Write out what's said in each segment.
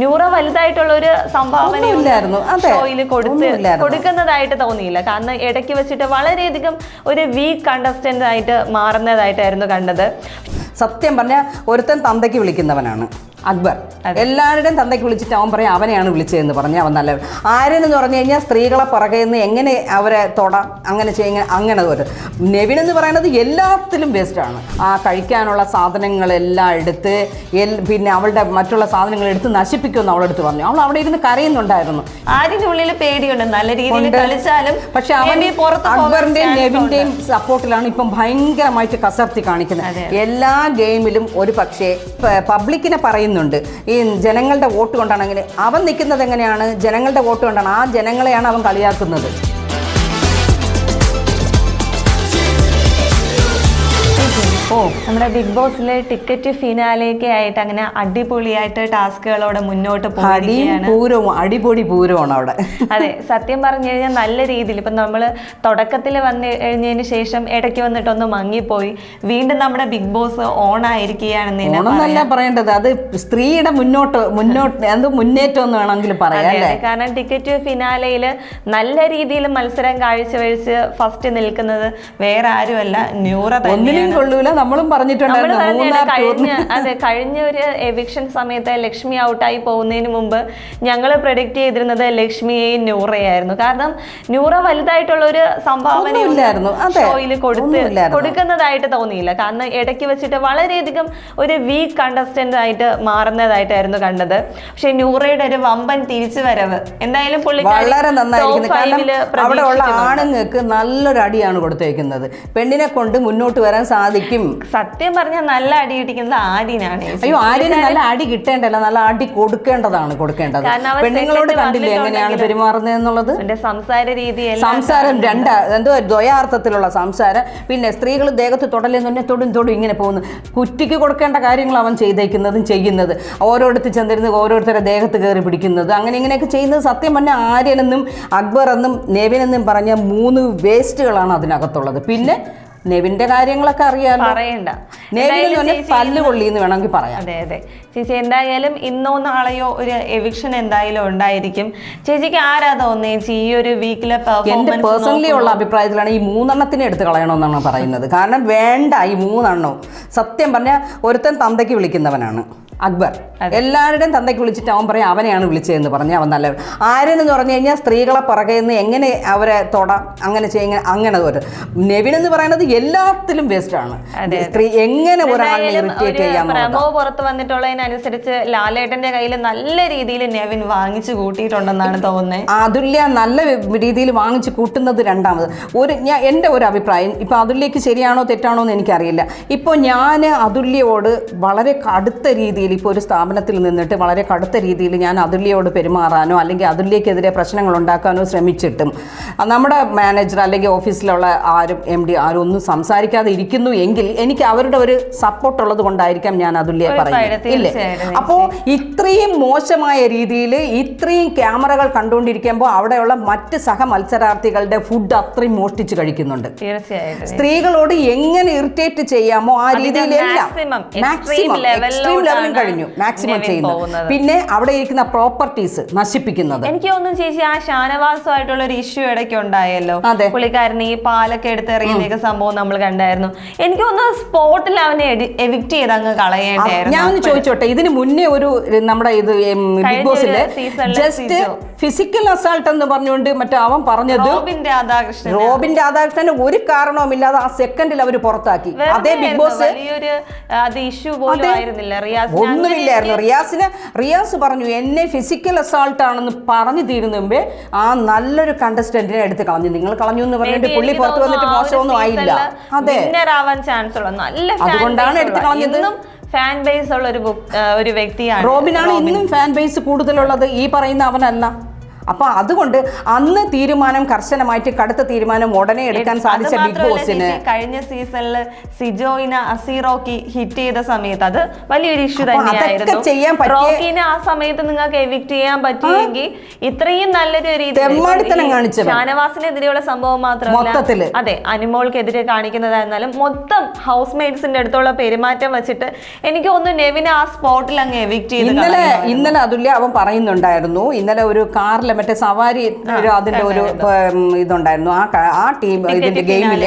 ന്യൂറ വലുതായിട്ടുള്ള ഒരു സംഭാവന. ഷോയിൽ കൊടുത്ത് കൊടുക്കുന്നതായിട്ട് തോന്നിയില്ല. കാരണം ഇടയ്ക്ക് വെച്ചിട്ട് വളരെയധികം ഒരു വീക്ക് കണ്ടസ്റ്റന്റ് ആയിട്ട് മാറുന്നതായിട്ടായിരുന്നു കണ്ടത്. സത്യം പറഞ്ഞാൽ ഒരുത്തൻ തന്തയ്ക്ക് വിളിക്കുന്നവനാണ്. അക്ബർ. എല്ലാവരുടെയും തന്തയ്ക്ക് വിളിച്ചിട്ട് അവൻ പറയും അവനെയാണ് വിളിച്ചതെന്ന് പറഞ്ഞ് അവൻ നല്ല ആരെന്ന് പറഞ്ഞു കഴിഞ്ഞാൽ സ്ത്രീകളെ പുറകെ നിന്ന് എങ്ങനെ അവരെ തൊടാം അങ്ങനെ ചെയ്യുക അങ്ങനെ ഒരു നെവിൻ എന്ന് പറയുന്നത് എല്ലാത്തിലും വേസ്റ്റാണ് ആ കഴിക്കാനുള്ള സാധനങ്ങളെല്ലാം എടുത്ത് എൽ പിന്നെ അവളുടെ മറ്റുള്ള സാധനങ്ങൾ എടുത്ത് നശിപ്പിക്കുമെന്ന് അവളെടുത്ത് പറഞ്ഞു. അവൾ അവിടെ ഇരുന്ന് കരയുന്നുണ്ടായിരുന്നു. ആദ്യത്തെ ഉള്ളിൽ പേടിയുണ്ട്? നല്ല രീതിയിൽ കളിച്ചാലും പക്ഷെ അവൻ അക്ബറിന്റെയും നെവിന്റെയും സപ്പോർട്ടിലാണ് ഇപ്പം ഭയങ്കരമായിട്ട് കസർത്തി കാണിക്കുന്നത്. എല്ലാ ഗെയിമിലും ഒരു പക്ഷേ പബ്ലിക്കിനെ പറയുന്നുണ്ട്. ഈ ജനങ്ങളുടെ വോട്ട് കൊണ്ടാണെങ്കിൽ അവൻ നിൽക്കുന്നത് എങ്ങനെയാണ്? ജനങ്ങളുടെ വോട്ട് കൊണ്ടാണ് ആ ജനങ്ങളെയാണ് അവൻ കളിയാക്കുന്നത്. ഓ നമ്മുടെ ബിഗ് ബോസിലെ ടിക്കറ്റ് ഫിനാലേക്ക് ആയിട്ട് അങ്ങനെ അടിപൊളിയായിട്ട് ടാസ്കുകളോടെ മുന്നോട്ട് പൂരവും അടിപൊളി പൂരമാണ് അവിടെ. അതെ സത്യം പറഞ്ഞു കഴിഞ്ഞാൽ നല്ല രീതിയിൽ ഇപ്പം നമ്മൾ തുടക്കത്തിൽ വന്നു കഴിഞ്ഞതിന് ശേഷം ഇടയ്ക്ക് വന്നിട്ടൊന്ന് മങ്ങിപ്പോയി. വീണ്ടും നമ്മുടെ ബിഗ് ബോസ് ഓൺ ആയിരിക്കുകയാണെന്ന് പറയേണ്ടത് അത് സ്ത്രീയുടെ മുന്നോട്ട് മുന്നോട്ട് എന്ത് മുന്നേറ്റം എന്ന് വേണമെങ്കിൽ പറയാം കാരണം ടിക്കറ്റ് ഫിനാലയിൽ നല്ല രീതിയിൽ മത്സരം കാഴ്ചവെച്ച് ഫസ്റ്റ് നിൽക്കുന്നത് വേറെ ആരുമല്ല ന്യൂറ ഒന്നിനും കൊള്ളൂല നമ്മളും കഴിഞ്ഞ അതെ കഴിഞ്ഞ ഒരു എവിക്ഷൻ സമയത്ത് ലക്ഷ്മി ഔട്ടായി പോകുന്നതിന് മുമ്പ് ഞങ്ങൾ പ്രൊഡിക്റ്റ് ചെയ്തിരുന്നത് ലക്ഷ്മിയെയും ന്യൂറയായിരുന്നു കാരണം ന്യൂറ വലുതായിട്ടുള്ള ഒരു സംഭാവന അതെ. ഷോയിൽ കൊടുത്ത് കൊടുക്കുന്നതായിട്ട് തോന്നിയില്ല. കാരണം ഇടയ്ക്ക് വെച്ചിട്ട് വളരെയധികം ഒരു വീക്ക് കണ്ടസ്റ്റന്റ് ആയിട്ട് മാറുന്നതായിട്ടായിരുന്നു കണ്ടത്. പക്ഷെ ന്യൂറയുടെ ഒരു വമ്പൻ തിരിച്ചു വരവ് എന്തായാലും വളരെ നന്നായിരിക്കുന്നു. കാരണം five അവിടെ ഉള്ള ആണുങ്ങൾക്ക് നല്ലൊരു അടിയാണ് കൊടുത്തേക്കുന്നത്. പെണ്ണിനെ കൊണ്ട് മുന്നോട്ട് വരാൻ സാധിക്കും സത്യം പറഞ്ഞാൽ നല്ല അടി കിട്ടിക്കുന്നത് ആര്യനാണ് അയ്യോ ആര്യന് നല്ല അടി കിട്ടേണ്ടല്ല നല്ല അടി കൊടുക്കേണ്ടതാണ് കൊടുക്കേണ്ടത്. പെണ്ണുങ്ങളോട് കണ്ടില്ലേ എങ്ങനെയാണ് പെരുമാറുന്നത് എന്നുള്ളത്? സംസാര രീതി സംസാരം രണ്ട് എന്തോ ദ്വയാർത്ഥത്തിലുള്ള സംസാരം. പിന്നെ സ്ത്രീകൾ ദേഹത്ത് തൊടലെന്ന് തന്നെ തൊടും തൊടും ഇങ്ങനെ പോകുന്നു. കുറ്റിക്ക് കൊടുക്കേണ്ട കാര്യങ്ങൾ അവൻ ചെയ്തേക്കുന്നതും ചെയ്യുന്നത്. ഓരോരുത്തർ ചെന്നിരുന്ന് ഓരോരുത്തരെ ദേഹത്ത് കയറി പിടിക്കുന്നത്. അങ്ങനെ ഇങ്ങനെയൊക്കെ ചെയ്യുന്നത് സത്യം പറഞ്ഞാൽ ആര്യനെന്നും അക്ബർ എന്നും നെവിനെന്നും പറഞ്ഞ മൂന്ന് വേസ്റ്റുകളാണ് അതിനകത്തുള്ളത്. പിന്നെ നെവിന്റെ കാര്യങ്ങളൊക്കെ അറിയാമല്ലോ പറയണ്ട. പല്ല് കൊള്ളിന്ന് വേണമെങ്കിൽ പറയാം. അതെ അതെ. ചേച്ചി എന്തായാലും ഇന്നോ നാളെയോ ഒരു എവിക്ഷൻ എന്തായാലും ഉണ്ടായിരിക്കും. ചേച്ചിക്ക് ആരാ തോന്നേ ചേച്ചി ഈ ഒരു വീക്കിലെ എന്റെ പേഴ്സണലി ഉള്ള അഭിപ്രായത്തിലാണ് ഈ മൂന്നെണ്ണത്തിനെ എടുത്ത് കളയണമെന്നാണ് പറയുന്നത്. കാരണം വേണ്ട ഈ മൂന്നെണ്ണവും സത്യം പറഞ്ഞാൽ ഒരുത്തൻ തന്തയ്ക്ക് വിളിക്കുന്നവനാണ്. അക്ബർ. എല്ലാവരുടെയും തന്തയ്ക്ക് വിളിച്ചിട്ട് അവൻ പറയും അവനെയാണ് വിളിച്ചതെന്ന് പറഞ്ഞ് അവൻ നല്ല ആരെന്ന് പറഞ്ഞു കഴിഞ്ഞാൽ സ്ത്രീകളെ പുറകെ നിന്ന് എങ്ങനെ അവരെ തൊടാം അങ്ങനെ ചെയ്യുക അങ്ങനെ ഒരു നെവിൻ എന്ന് പറയുന്നത് എല്ലാത്തിലും വേസ്റ്റാണ് സ്ത്രീ എങ്ങനെ ഒരാളെ ഇറിറ്റേറ്റ് പ്രമോ പുറത്ത് വന്നിട്ടുള്ളതിനനുസരിച്ച് ലാലേട്ടന്റെ കയ്യിൽ നല്ല രീതിയിൽ നെവിൻ വാങ്ങിച്ചു കൂട്ടിയിട്ടുണ്ടെന്നാണ് തോന്നുന്നത് അതുല്യ നല്ല രീതിയിൽ വാങ്ങിച്ചു കൂട്ടുന്നത് രണ്ടാമത്. ഒരു ഞാൻ എന്റെ ഒരു അഭിപ്രായം ഇപ്പോൾ അതുല്യക്ക് ശരിയാണോ തെറ്റാണോ എന്ന് എനിക്കറിയില്ല. ഇപ്പോൾ ഞാൻ അതുല്യയോട് വളരെ കടുത്ത രീതിയിൽ ഇപ്പോൾ ഒരു സ്ഥാപനത്തിൽ നിന്നിട്ട് വളരെ കടുത്ത രീതിയിൽ ഞാൻ അതുല്യയോട് പെരുമാറാനോ അല്ലെങ്കിൽ അതുല്യക്കെതിരെ പ്രശ്നങ്ങൾ ഉണ്ടാക്കാനോ ശ്രമിച്ചിട്ടും. നമ്മുടെ മാനേജർ അല്ലെങ്കിൽ ഓഫീസിലുള്ള ആരും എം ഡി ആരും ഒന്നും സംസാരിക്കാതെ ഇരിക്കുന്നു എങ്കിൽ എനിക്ക് അവരുടെ ഒരു സപ്പോർട്ട് ഉള്ളത് കൊണ്ടായിരിക്കാം ഞാൻ അതുല്യെ പറയുന്നത്. ഇല്ലേ? അപ്പോൾ ഇത്രയും മോശമായ രീതിയിൽ ഇത്രയും ക്യാമറകൾ കണ്ടുകൊണ്ടിരിക്കുമ്പോൾ അവിടെയുള്ള മറ്റ് സഹ മത്സരാർത്ഥികളുടെ ഫുഡ് അത്രയും മോഷ്ടിച്ച് കഴിക്കുന്നുണ്ട്. സ്ത്രീകളോട് എങ്ങനെ ഇറിറ്റേറ്റ് ചെയ്യാമോ ആ രീതിയിൽ രീതിയിലെല്ലാം. മാക്സിമം എക്സ്ട്രീം ലെവലും ലോട്ടാണ് കഴിഞ്ഞു മാക്സിമം ചെയ്യുന്നു ചെയ്യുന്നത്. പിന്നെ അവിടെ ഇരിക്കുന്ന പ്രോപ്പർട്ടീസ് നശിപ്പിക്കുന്നത്. എനിക്ക് തോന്നുന്നു ചേച്ചി ആ ഷാനവാസമായിട്ടുള്ള ഒരു ഇഷ്യൂ ഇടയ്ക്ക് ഉണ്ടായല്ലോ. അതെ. പുള്ളിക്കാരന് ഈ പാലൊക്കെ എടുത്ത് എറിയുന്നൊക്കെ സംഭവം നമ്മൾ കണ്ടായിരുന്നു. എനിക്ക് തോന്നുന്നു സ്പോട്ടിൽ അവനെ എവിക്ട് ചെയ്ത് അങ്ങ് കളയേണ്ടായിരുന്നു. ഞാൻ ഒന്ന് ചോദിച്ചോട്ടെ ഇതിന് മുന്നേ ഒരു നമ്മുടെ ഇത് ബിഗ് ബോസിലെ ജസ്റ്റ് ഫിസിക്കൽ അസാൾട്ട് എന്ന് പറഞ്ഞുകൊണ്ട് മറ്റേ അവൻ പറഞ്ഞത് രാധാകൃഷ്ണൻ റോബിൻ രാധാകൃഷ്ണന് ഒരു കാരണവുമില്ലാതെ ആ സെക്കൻഡിൽ അവർ പുറത്താക്കി. അതേ ബിഗ് ബോസ് അത് ഇഷ്യൂ പോലും ആയിരുന്നില്ല. റിയാസ് ഒന്നുമില്ലായിരുന്നു. റിയാസിന് റിയാസ് പറഞ്ഞു എന്നെ ഫിസിക്കൽ അസാൾട്ട് ആണെന്ന് പറഞ്ഞു തീരുന്ന മുമ്പേ ആ നല്ലൊരു കണ്ടസ്റ്റന്റിനെ എടുത്ത് കളഞ്ഞു. നിങ്ങൾ കളഞ്ഞു എന്ന് പറഞ്ഞിട്ട് പുള്ളി പുറത്ത് വന്നിട്ട് മോശമൊന്നും ആയില്ല. അതെ. ചാൻസ് ഉള്ള. നല്ല അതുകൊണ്ടാണ് എടുത്ത് കളഞ്ഞത്. ഫാൻ ബേസ് ഉള്ള ഒരു ഒരു വ്യക്തിയാണ്. റോബിനാണ് ഇന്നും ഫാൻ ബേസ് കൂടുതലുള്ളത്. ഈ പറയുന്ന അവനല്ല. അപ്പൊ അതുകൊണ്ട് അന്ന് തീരുമാനം കർശനമായിട്ട് കടുത്ത തീരുമാനം ഉടനെ എടുക്കാൻ സാധിച്ച ബിഗ് ബോസിന് കഴിഞ്ഞ സീസണിൽ സിജോയിന അസീറോക്കി ഹിറ്റ് ചെയ്ത സമയത്ത് അത് വലിയൊരു ഇഷ്യൂ തന്നെയായിരുന്നു ചെയ്യാൻ റോക്കിനെ ആ സമയത്ത് നിങ്ങൾക്ക് എവിക്ട് ചെയ്യാൻ പറ്റിയെങ്കിൽ ഇത്രയും നല്ലൊരു രീതി. ഷാനവാസിനെതിരെയുള്ള സംഭവം മാത്രമല്ല. അതെ അനുമോൾക്കെതിരെ കാണിക്കുന്നതായിരുന്നാലും മൊത്തം ഹൗസ് മേറ്റ്സിന്റെ അടുത്തുള്ള പെരുമാറ്റം വെച്ചിട്ട് എനിക്ക് ഒന്ന് നെവിനെ ആ സ്പോട്ടിൽ അങ്ങ് എവിക്ട് ചെയ്ത് ഇന്നലെ. ഇന്നലെ അതുല്യ അവൻ പറയുന്നുണ്ടായിരുന്നു ഇന്നലെ ഒരു കാറിലെ മറ്റേ സവാരി അതിന്റെ ഒരു ഇതുണ്ടായിരുന്നു. ആ ആ ടീം ഇതിന്റെ ഗെയിമിൽ.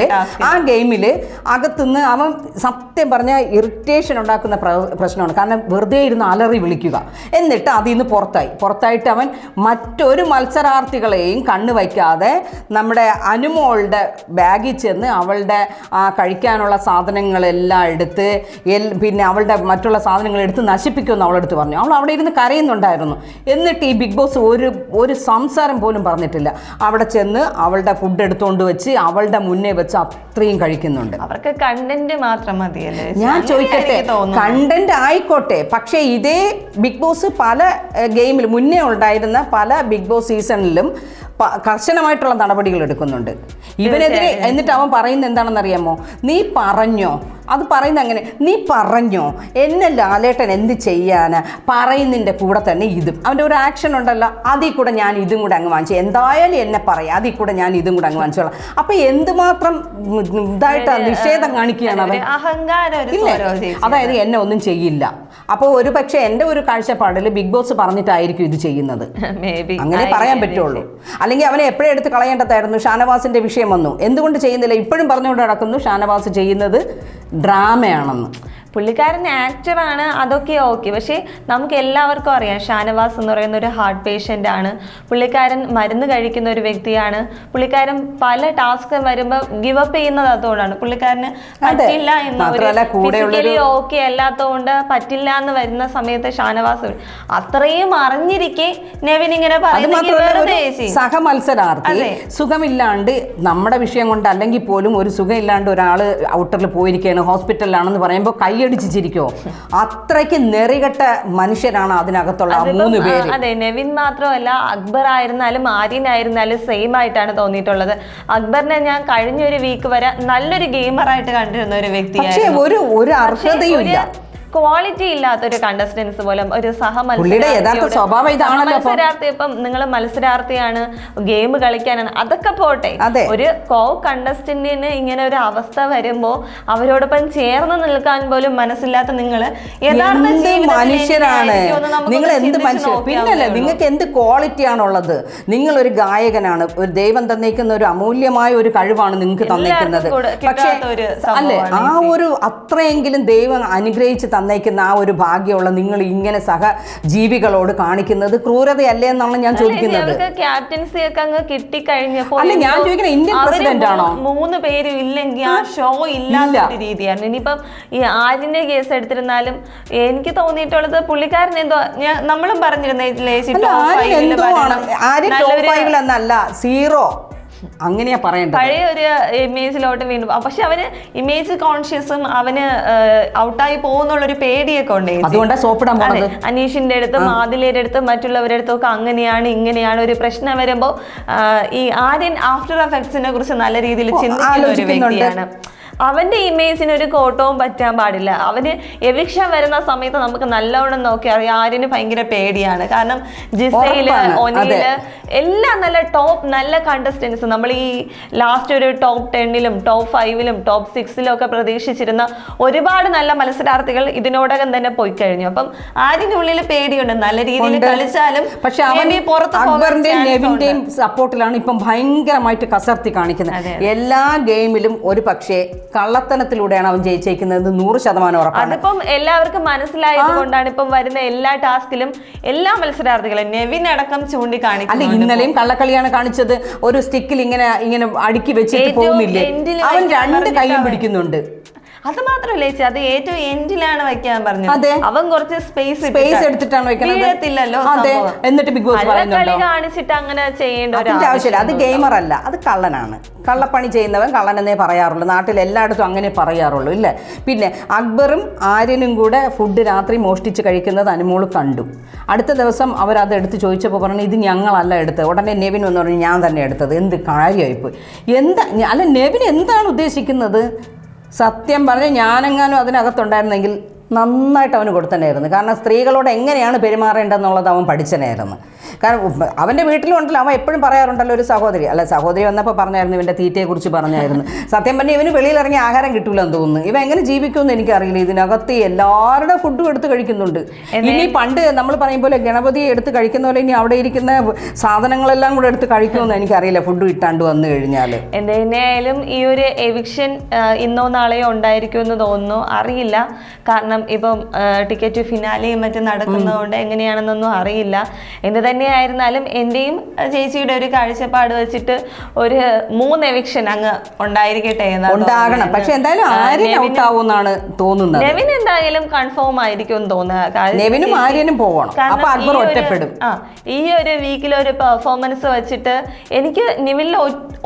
ആ ഗെയിമിൽ അകത്തുനിന്ന് അവൻ സത്യം പറഞ്ഞ ഇറിറ്റേഷൻ ഉണ്ടാക്കുന്ന പ്രശ്നമാണ്. കാരണം വെറുതെ ഇരുന്ന് അലറി വിളിക്കുക. എന്നിട്ട് അതിൽ നിന്ന് പുറത്തായി. പുറത്തായിട്ട് അവൻ മറ്റൊരു മത്സരാർത്ഥികളെയും കണ്ണു വയ്ക്കാതെ നമ്മുടെ അനുമോളുടെ ബാഗിൽ ചെന്ന് അവളുടെ ആ കഴിക്കാനുള്ള സാധനങ്ങളെല്ലാം എടുത്ത് എൽ പിന്നെ അവളുടെ മറ്റുള്ള സാധനങ്ങൾ എടുത്ത് നശിപ്പിക്കുമെന്ന് അവളെടുത്ത് പറഞ്ഞു. അവൾ അവിടെ ഇരുന്ന് കരയുന്നുണ്ടായിരുന്നു. എന്നിട്ട് ഈ ബിഗ് ബോസ് ഒരു ഒരു സംസാരം പോലും പറഞ്ഞിട്ടില്ല. അവിടെ ചെന്ന് അവളുടെ ഫുഡ് എടുത്തുകൊണ്ട് വെച്ച് അവളുടെ മുന്നേ വെച്ച് അത്രയും കഴിക്കുന്നുണ്ട്. അവർക്ക് കണ്ടന്റ് മാത്രം മതിയല്ലേ? ഞാൻ ചോദിക്കട്ടെ കണ്ടന്റ് ആയിക്കോട്ടെ. പക്ഷേ ഇതേ ബിഗ് ബോസ് പല ഗെയിമിൽ മുന്നേ ഉണ്ടായിരുന്ന പല ബിഗ് ബോസ് സീസണിലും കർശനമായിട്ടുള്ള നടപടികൾ എടുക്കുന്നുണ്ട്. ഇവനെതിരെ എന്നിട്ട് അവൻ പറയുന്നത് എന്താണെന്നറിയാമോ? നീ പറഞ്ഞോ അത് പറയുന്ന അങ്ങനെ നീ പറഞ്ഞോ? എന്നെ ലാലേട്ടൻ എന്ത് ചെയ്യാന്? പറയുന്നതിന്റെ കൂടെ തന്നെ ഇതും. അവന്റെ ഒരു ആക്ഷൻ ഉണ്ടല്ലോ അതിൽ കൂടെ ഞാൻ ഇതും കൂടെ അങ്ങ് വാങ്ങിച്ചു. എന്തായാലും എന്നെ പറയാം അതിൽ കൂടെ ഞാൻ ഇതും കൂടെ അങ്ങ് വാങ്ങിച്ചോളാം. അപ്പം എന്തുമാത്രം ഇതായിട്ടാണ് നിഷേധം കാണിക്കുകയാണ് അവൻ. ഇല്ലേ? അതായത് എന്നെ ഒന്നും ചെയ്യില്ല. അപ്പോൾ ഒരു പക്ഷേ എന്റെ ഒരു കാഴ്ചപ്പാടിൽ ബിഗ് ബോസ് പറഞ്ഞിട്ടായിരിക്കും ഇത് ചെയ്യുന്നത്. അങ്ങനെ പറയാൻ പറ്റുള്ളൂ. അല്ലെങ്കിൽ അവനെ എപ്പോഴും എടുത്ത് കളയേണ്ടതായിരുന്നു. ഷാനവാസിന്റെ വിഷയം വന്നു. എന്തുകൊണ്ട് ചെയ്യുന്നില്ല? ഇപ്പോഴും പറഞ്ഞുകൊണ്ട് നടക്കുന്നു. ഷാനവാസ് ചെയ്യുന്നത് ഡ്രാമയാണെന്ന്. പുള്ളിക്കാരൻ ആക്ടറാണ് അതൊക്കെ ഓക്കെ പക്ഷേ നമുക്ക് എല്ലാവർക്കും അറിയാം ഷാനവാസ് എന്ന് പറയുന്ന ഒരു ഹാർട്ട് പേഷ്യന്റ് ആണ്. പുള്ളിക്കാരൻ മരുന്ന് കഴിക്കുന്ന ഒരു വ്യക്തിയാണ്. പുള്ളിക്കാരൻ പല ടാസ്ക് വരുമ്പോൾ ഗിവ് അപ്പ് ചെയ്യുന്നത് അതുകൊണ്ടാണ്. പുള്ളിക്കാരന് പറ്റില്ല എന്ന് ഓക്കെ അല്ലാത്തതുകൊണ്ട് പറ്റില്ല എന്ന് വരുന്ന സമയത്ത് ഷാനവാസ് അത്രയും അറിഞ്ഞിരിക്കെ നെവിൻ ഇങ്ങനെ. സഹമത്സരാർത്ഥി. സുഖമില്ലാണ്ട് നമ്മുടെ വിഷയം കൊണ്ട് അല്ലെങ്കിൽ പോലും ഒരു സുഖമില്ലാണ്ട് ഒരാൾ ഔട്ടറിൽ പോയിരിക്കുകയാണ് ഹോസ്പിറ്റലിലാണെന്ന് പറയുമ്പോൾ കൈയടിച്ച് ചിരിക്കുമോ അത്രയ്ക്ക് നെറികെട്ട മനുഷ്യരാണ് അതിനകത്തുള്ള മൂന്ന് പേര്. അതെ നെവിൻ മാത്രമല്ല അക്ബർ ആയിരുന്നാലും ആര്യൻ ആയിരുന്നാലും സെയിം ആയിട്ടാണ് തോന്നിയിട്ടുള്ളത്. അക്ബറിനെ ഞാൻ കഴിഞ്ഞ ഒരു വീക്ക് വരെ നല്ലൊരു ഗെയിമറായിട്ട് കണ്ടിരുന്ന ഒരു വ്യക്തിയാണ് ഒരു ഒരു അർഹതയും ഇല്ല. ക്വാളിറ്റി ഇല്ലാത്ത ഒരു കണ്ടസ്റ്റൻസ് പോലെ ഒരു പുള്ളിയുടെ യഥാർത്ഥ സ്വഭാവം ഇതാണല്ലോ അപ്പം. മത്സരാർത്ഥി ഇപ്പം നിങ്ങൾ മത്സരാർത്ഥിയാണ് ഗെയിം കളിക്കാനാണ് അതൊക്കെ പോട്ടെ. ഒരു കോ കണ്ടസ്റ്റന്റിന് ഇങ്ങനെ ഒരു അവസ്ഥ വരുമ്പോ അവരോടൊപ്പം ചേർന്ന് നിൽക്കാൻ പോലും മനസ്സില്ലാത്ത നിങ്ങൾ യഥാർത്ഥ മനുഷ്യരാണ്? നിങ്ങൾ എന്ത് മനുഷ്യർ പിന്നല്ലേ നിങ്ങൾക്ക് എന്ത് ക്വാളിറ്റി ആണുള്ളത്? നിങ്ങളൊരു ഗായകനാണ് ഒരു ദൈവം തന്നേക്കുന്ന ഒരു അമൂല്യമായ ഒരു കഴിവാണ് നിങ്ങൾക്ക് തന്നേക്കുന്നത് പക്ഷേ ഒരു അല്ലേ ആ ഒരു അത്രയെങ്കിലും ദൈവം അനുഗ്രഹിച്ച് തന്നേക്കുന്ന ആ ഒരു ഭാഗ്യമുള്ള നിങ്ങൾ ഇങ്ങനെ സഹ ജീവികളോട് കാണിക്കുന്നത് ക്രൂരതയല്ലേ എന്നാണ് ഞാൻ ചോദിക്കുന്നത്. ക്യാപ്റ്റൻസി ഒക്കെ അങ്ങ് കിട്ടിക്കഴിഞ്ഞപ്പോൾ അല്ല, ഞാൻ ചോദിക്കുന്നത് ഇന്ത്യൻ പ്രസിഡന്റ് ആണോ? മൂന്ന് പേരും ഇല്ലെങ്കിൽ ആ ഷോ ഇല്ലാത്ത രീതിയാണ്. രീതിയായിരുന്നു ഇനിയിപ്പം ഈ ആര്യന്റെ കേസ് എടുത്തിരുന്നാലും എനിക്ക് തോന്നിയിട്ടുള്ളത് പുള്ളിക്കാരൻ എന്തോ ഞാൻ നമ്മളും പറഞ്ഞിരുന്നേ സീറോ അങ്ങനെയാ പറയേണ്ടത്. പഴയ ഒരു ഇമേജിലോട്ട് വീണ്ടും പക്ഷെ അവന് ഇമേജ് കോൺഷ്യസും അവന് ഔട്ടായി പോകുന്നുള്ളൊരു പേടിയൊക്കെ ഉണ്ട് അതുകൊണ്ട് സോപ്പിടാൻ അനീഷിന്റെ അടുത്ത് ആദിലയുടെ അടുത്ത് മറ്റുള്ളവരുടെ അടുത്തും ഒക്കെ അങ്ങനെയാണ് ഇങ്ങനെയാണ് ഒരു പ്രശ്നം വരുമ്പോൾ ഈ ആര്യൻ ആഫ്റ്റർ എഫക്ട്സിനെ കുറിച്ച് നല്ല രീതിയിൽ ചിന്തിക്കുന്ന ഒരു വ്യക്തിയാണ്. അവന്റെ ഇമേജിന് ഒരു കോട്ടവും പറ്റാൻ പാടില്ല. അവന് എവിക്ഷൻ വരുന്ന സമയത്ത് നമുക്ക് നല്ലവണ്ണം നോക്കി അറിയാം ആര്യന് ഭയങ്കര പേടിയാണ്. കാരണം ജിസയിൽ. ഒനിയിൽ എല്ലാം നല്ല ടോപ്പ് നല്ല കണ്ടസ്റ്റൻസ് നമ്മൾ ഈ ലാസ്റ്റ് ഒരു ടോപ്പ് ടെന്നിലും ടോപ്പ് ഫൈവിലും ടോപ്പ് സിക്സിലും ഒക്കെ പ്രതീക്ഷിച്ചിരുന്ന ഒരുപാട് നല്ല മത്സരാർത്ഥികൾ ഇതിനോടകം തന്നെ പോയി കഴിഞ്ഞു. അപ്പം ആര്യന്റെ ഉള്ളിൽ പേടിയുണ്ട്. നല്ല രീതിയിൽ കളിച്ചാലും പക്ഷെ അവൻ ഈ പുറത്ത് സപ്പോർട്ടിലാണ് ഇപ്പം ഭയങ്കരമായിട്ട് കസർത്തി കാണിക്കുന്നത്. എല്ലാ ഗെയിമിലും ഒരു പക്ഷേ കള്ളത്തനത്തിലൂടെയാണ് അവൻ ജയിച്ചേക്കുന്നത്. നൂറ് ശതമാനം ഉറപ്പാണ്. അതിപ്പം എല്ലാവർക്കും മനസ്സിലായത് കൊണ്ടാണ് ഇപ്പം വരുന്ന എല്ലാ ടാസ്കിലും എല്ലാ മത്സരാർത്ഥികളും നെവിൻ അടക്കം അല്ല അല്ലെ ഇന്നലെയും കള്ളക്കളിയാണ് കാണിച്ചത്. ഒരു സ്റ്റിക്കിൽ ഇങ്ങനെ ഇങ്ങനെ അടുക്കി വെച്ചിട്ട് പോകുന്നില്ലേ? അവൻ രണ്ട് കൈയും പിടിക്കുന്നുണ്ട്. അത് മാത്രമല്ല ചേച്ചി അത് ഏറ്റവും എൻഡിലാണ് വെക്കാൻ പറഞ്ഞത്. അതെ. അവൻ കുറച്ച് സ്പേസ് സ്പേസ് എടുത്തിട്ടാണ് വെക്കുന്നത് അതെ. എന്നിട്ട് ബിഗ് ബോസ് കാണിച്ചിട്ട് അങ്ങനെ ചെയ്യേണ്ട ആവശ്യമില്ല. അത് ഗെയിമർ അല്ല. അത് കള്ളനാണ്. കള്ളപ്പണി ചെയ്യുന്നവൻ കള്ളനെന്നേ പറയാറുള്ളൂ. നാട്ടിൽ എല്ലായിടത്തും അങ്ങനെ പറയാറുള്ളൂ ഇല്ലേ? പിന്നെ അക്ബറും ആര്യനും കൂടെ ഫുഡ് രാത്രി മോഷ്ടിച്ച് കഴിക്കുന്നത് അനുമോൾ കണ്ടു. അടുത്ത ദിവസം അവരത് എടുത്ത് ചോദിച്ചപ്പോൾ പറഞ്ഞു ഇത് ഞങ്ങളല്ല എടുത്തത്. ഉടനെ നെവിൻ എന്ന് പറഞ്ഞു ഞാൻ തന്നെ എടുത്തത്. എന്ത് കാര്യമായിപ്പോയി എന്താ അല്ല നെവിൻ എന്താണ് ഉദ്ദേശിക്കുന്നത്? സത്യം പറഞ്ഞ് ഞാനെങ്ങാനും അതിനകത്തുണ്ടായിരുന്നെങ്കിൽ നന്നായിട്ട് അവന് കൊടുത്തനായിരുന്നു കാരണം സ്ത്രീകളോട് എങ്ങനെയാണ് പെരുമാറേണ്ടതെന്നുള്ളത് അവൻ പഠിച്ചനായിരുന്നു കാരണം അവന്റെ വീട്ടിലും ഉണ്ടല്ലോ. അവൻ എപ്പോഴും പറയാറുണ്ടല്ലോ ഒരു സഹോദരി. അല്ല സഹോദരി വന്നപ്പോൾ പറഞ്ഞായിരുന്നു ഇവന്റെ തീറ്റയെക്കുറിച്ച് പറഞ്ഞായിരുന്നു. സത്യം പറഞ്ഞാൽ ഇവന് വെളിയിലിറങ്ങി ആഹാരം കിട്ടൂലെന്ന് തോന്നുന്നു. ഇവ എങ്ങനെ ജീവിക്കുമെന്ന് എനിക്കറിയില്ല. ഇതിനകത്ത് എല്ലാവരുടെ ഫുഡും എടുത്ത് കഴിക്കുന്നുണ്ട്. ഇനി പണ്ട് നമ്മൾ പറയും പോലെ ഗണപതിയെ എടുത്ത് കഴിക്കുന്ന പോലെ ഇനി അവിടെ ഇരിക്കുന്ന സാധനങ്ങളെല്ലാം കൂടെ എടുത്ത് കഴിക്കുമെന്ന് എനിക്കറിയില്ല. ഫുഡ് ഇട്ടാണ്ട് വന്നു കഴിഞ്ഞാൽ എന്തായാലും ഈ ഒരു എവിക്ഷൻ ഇന്നോ നാളെയോ ഉണ്ടായിരിക്കുമെന്ന് തോന്നുന്നു. അറിയില്ല. കാരണം ഇപ്പം ടിക്കറ്റ് ഫിനാലെയും മറ്റും നടക്കുന്നതുകൊണ്ട് എങ്ങനെയാണെന്നൊന്നും അറിയില്ല. എന്ത് തന്നെയായിരുന്നാലും എന്റെയും ചേച്ചിയുടെ ഒരു കാഴ്ചപ്പാട് വെച്ചിട്ട് ഒരു മൂന്ന് എവിക്ഷൻ അങ്ങ് ഉണ്ടായിരിക്കട്ടെ എന്നാണ് ഉണ്ടാകണം. തോന്നുന്നത്. പക്ഷെ എന്തായാലും ഔട്ട് ആവുമെന്നാണ് തോന്നുന്നത്. നെവിൻ എന്തായാലും കൺഫേം ആയിരിക്കും എന്ന് തോന്നുക നെവിനും ആര്യനും പോകണം കാരണം അപ്പൊ അക്ബർ ഈ ഒരു- ഒറ്റപ്പെടും. ഈ ഒരു വീക്കിൽ ഒരു പെർഫോമൻസ് വെച്ചിട്ട് എനിക്ക് നിവിനിൽ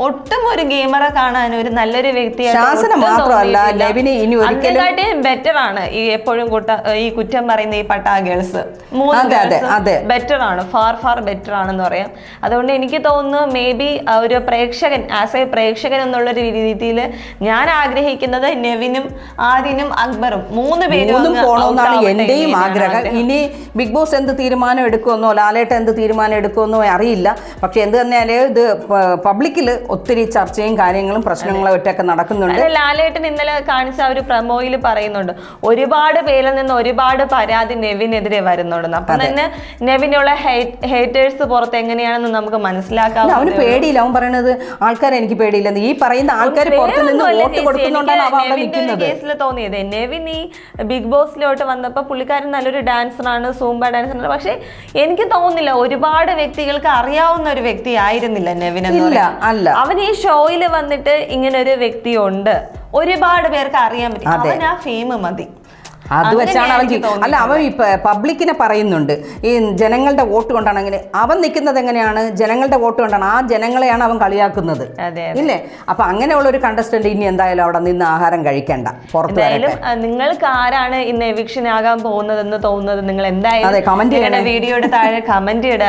ഒട്ടും ഒരു ഗെയിമറെ കാണാൻ ഒരു നല്ലൊരു വ്യക്തിയായിട്ട് ശാസന മാത്രമല്ല. നെവിന് ഇനി ബെറ്റർ ആണ്. ഈ എപ്പോഴും കുട്ട ഈ കുറ്റം പറയുന്ന ഈ പട്ടാ ഗേൾസ്. ബെറ്റർ ആണ് ഫാർ ഫാർ ബെറ്റർ ആണെന്ന് പറയാം. അതുകൊണ്ട് എനിക്ക് തോന്നുന്നു മേ ബി ഒരു പ്രേക്ഷകൻ ആസ് എ പ്രേക്ഷകൻ എന്നുള്ള ഒരു രീതിയിൽ ഞാൻ ആഗ്രഹിക്കുന്നത് നെവിനും ആദിനും അക്ബറും മൂന്ന് പേരും പോകണമെന്നാണ് എന്റെയും ആഗ്രഹം. ഇനി ബിഗ് ബോസ് എന്ത് തീരുമാനം എടുക്കുമെന്നോ ലാലേട്ട എന്ത് തീരുമാനം എടുക്കുമെന്നോ അറിയില്ല. പക്ഷെ എന്ത് തന്നെയാലും ഇത് പബ്ലിക്കിൽ ഒത്തിരി ചർച്ചയും കാര്യങ്ങളും പ്രശ്നങ്ങളും ഒറ്റയൊക്കെ നടക്കുന്നുണ്ട്. ലാലേട്ടൻ ഇന്നലെ കാണിച്ച ആ ഒരു പ്രമോയിൽ പറയുന്നുണ്ട് ഒരുപാട് പേരിൽ നിന്ന് ഒരുപാട് പരാതി നെവിനെതിരെ വരുന്നുണ്ട്. അപ്പൊ തന്നെ നെവിനുള്ള ഹേറ്റേഴ്സ് പുറത്ത് എങ്ങനെയാണെന്ന് നമുക്ക് മനസ്സിലാക്കാം അവന് പേടിയില്ല. അവൻ പറയുന്നത് ആൾക്കാരെ എനിക്ക് പേടിയില്ലെന്ന് ഈ പറയുന്ന ആൾക്കാർ പുറത്ത് നിന്ന് വോട്ട് കൊടുക്കുന്നുണ്ടാണ് അവൻ അവിടെ നിൽക്കുന്നത്. കേസിൽ തോന്നിയത്. നെവിൻ ഈ ബിഗ് ബോസിലോട്ട് വന്നപ്പോൾ പുള്ളിക്കാരൻ നല്ലൊരു ഡാൻസറാണ് സൂംബ ഡാൻസറാണ്. പക്ഷെ എനിക്ക് തോന്നുന്നില്ല ഒരുപാട് വ്യക്തികൾക്ക് അറിയാവുന്ന ഒരു വ്യക്തി ആയിരുന്നില്ല നെവിൻ എന്ന് അല്ല. അവൻ ഈ ഷോയിൽ വന്നിട്ട് ഇങ്ങനെ ഒരു വ്യക്തിയുണ്ട് ഒരുപാട് പേർക്ക് അറിയാൻ പറ്റും. അവൻ ആ ഫെയിം മതി. അത് വെച്ചാണ് അവൻ അല്ല അവൻ ഇപ്പൊ പബ്ലിക്കിനെ പറയുന്നുണ്ട്. ഈ ജനങ്ങളുടെ വോട്ട് കൊണ്ടാണ് അങ്ങനെ അവൻ നിൽക്കുന്നത് എങ്ങനെയാണ്? ജനങ്ങളുടെ വോട്ട് കൊണ്ടാണ്. ആ ജനങ്ങളെയാണ് അവൻ കളിയാക്കുന്നത്. ഇല്ലേ? അപ്പൊ അങ്ങനെയുള്ള ഒരു കണ്ടസ്റ്റന്റ് ഇനി എന്തായാലും അവിടെ നിന്ന് ആഹാരം കഴിക്കണ്ട. പുറത്ത് നിങ്ങൾക്ക് ആരാണ് ഇന്ന് എവിക്ഷൻ ആകാൻ പോകുന്നതെന്ന് തോന്നുന്നത് നിങ്ങൾ എന്തായാലും വീഡിയോയുടെ താഴെ കമന്റ് ഇടുക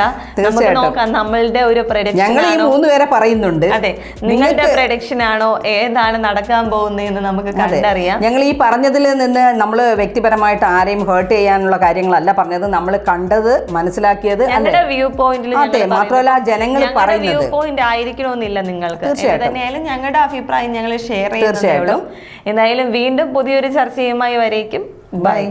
നോക്കാം നമ്മളുടെ ഒരു ഞങ്ങൾ ഈ മൂന്ന് പേരെ പറയുന്നുണ്ട്. അതെ നിങ്ങളുടെ പ്രൊഡക്ഷൻ ആണോ? ഏതാണ് നടക്കാൻ പോകുന്നതെന്ന് നമുക്ക് കണ്ടറിയാം. ഞങ്ങൾ ഈ പറഞ്ഞതിൽ നിന്ന് നമ്മൾ വ്യക്തിപരമായിട്ട് ആരെയും ഹേർട്ട് ചെയ്യാനുള്ള കാര്യങ്ങളല്ല പറഞ്ഞത്. നമ്മൾ കണ്ടത് മനസ്സിലാക്കിയത് ഞങ്ങളുടെ വ്യൂ പോയിന്റിൽ അതെ മാത്രമല്ല ജനങ്ങൾ വ്യൂ പറയുന്നത്. പോയിന്റ് ആയിരിക്കണമെന്നില്ല നിങ്ങൾക്ക്. തന്നെയായാലും ഞങ്ങളുടെ അഭിപ്രായം ഞങ്ങൾ ഷെയർ തീർച്ചയായിട്ടും. എന്തായാലും വീണ്ടും പുതിയൊരു ചർച്ചയുമായി വരേക്കും. ബൈ